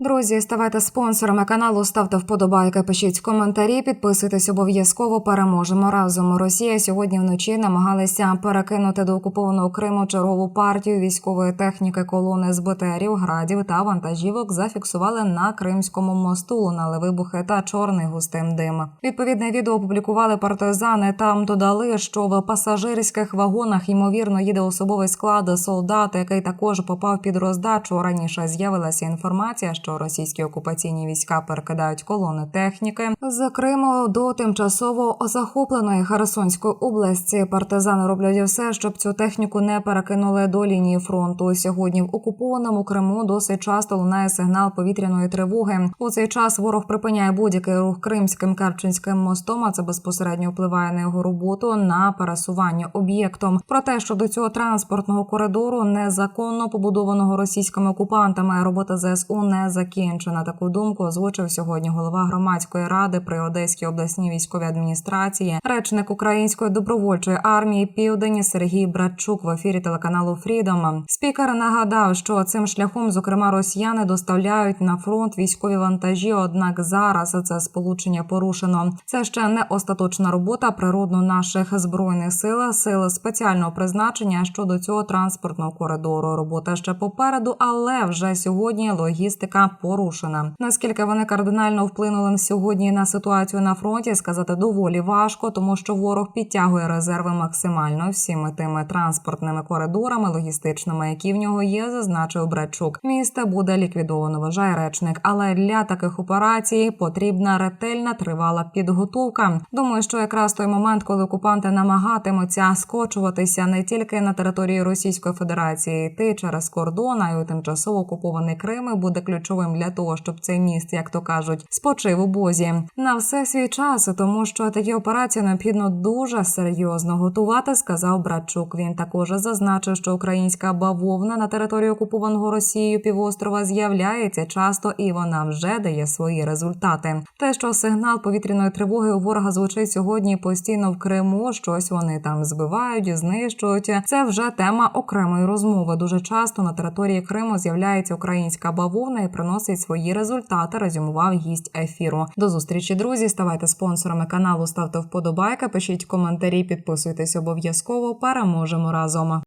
Друзі, ставайте спонсорами каналу, ставте вподобайки, пишіть коментарі, підписуйтесь обов'язково. Переможемо разом. Росія сьогодні вночі намагалися перекинути до окупованого Криму чергову партію військової техніки колони з БТРів, градів та вантажівок зафіксували на Кримському мосту. Лунали вибухи та чорний густим дим. Відповідне відео опублікували партизани. Там додали, що в пасажирських вагонах ймовірно їде особовий склад солдата, який також попав під роздачу. Раніше з'явилася інформація, що російські окупаційні війська перекидають колони техніки з Криму до тимчасово захопленої Херсонської області. Партизани роблять все, щоб цю техніку не перекинули до лінії фронту. Сьогодні в окупованому Криму досить часто лунає сигнал повітряної тривоги. У цей час ворог припиняє будь-який рух кримським Керченським мостом. А це безпосередньо впливає на його роботу на пересування об'єктом. Про те, що до цього транспортного коридору незаконно побудованого російськими окупантами робота ЗСУ не закінчена. Таку думку озвучив сьогодні голова громадської ради при Одеській обласній військовій адміністрації, речник української добровольчої армії Південь Сергій Братчук в ефірі телеканалу Фрідом. Спікер нагадав, що цим шляхом, зокрема, росіяни доставляють на фронт військові вантажі. Однак зараз це сполучення порушено. Це ще не остаточна робота природно наших збройних сил, сил спеціального призначення щодо цього транспортного коридору. Робота ще попереду, але вже сьогодні логістика порушена. Наскільки вони кардинально вплинули сьогодні на ситуацію на фронті, сказати доволі важко, тому що ворог підтягує резерви максимально всіми тими транспортними коридорами, логістичними, які в нього є, зазначив Братчук. Місто буде ліквідовано, вважає речник. Але для таких операцій потрібна ретельна тривала підготовка. Думаю, що якраз той момент, коли окупанти намагатимуться скочуватися не тільки на території Російської Федерації, йти через кордон, а й тимчасово окупований Крим, буде ключовим для того, щоб цей міст, як то кажуть, спочив у бозі на все свій час, тому що такі операції необхідно дуже серйозно готувати, сказав Братчук. Він також зазначив, що українська бавовна на території окупованого Росією півострова з'являється часто, і вона вже дає свої результати. Те, що сигнал повітряної тривоги у ворога звучить сьогодні постійно в Криму, щось вони там збивають, знищують. Це вже тема окремої розмови. Дуже часто на території Криму з'являється українська бавовна і приносить свої результати. Резюмував гість ефіру. До зустрічі, друзі. Ставайте спонсорами каналу, ставте вподобайки, пишіть коментарі, підписуйтесь обов'язково. Переможемо разом.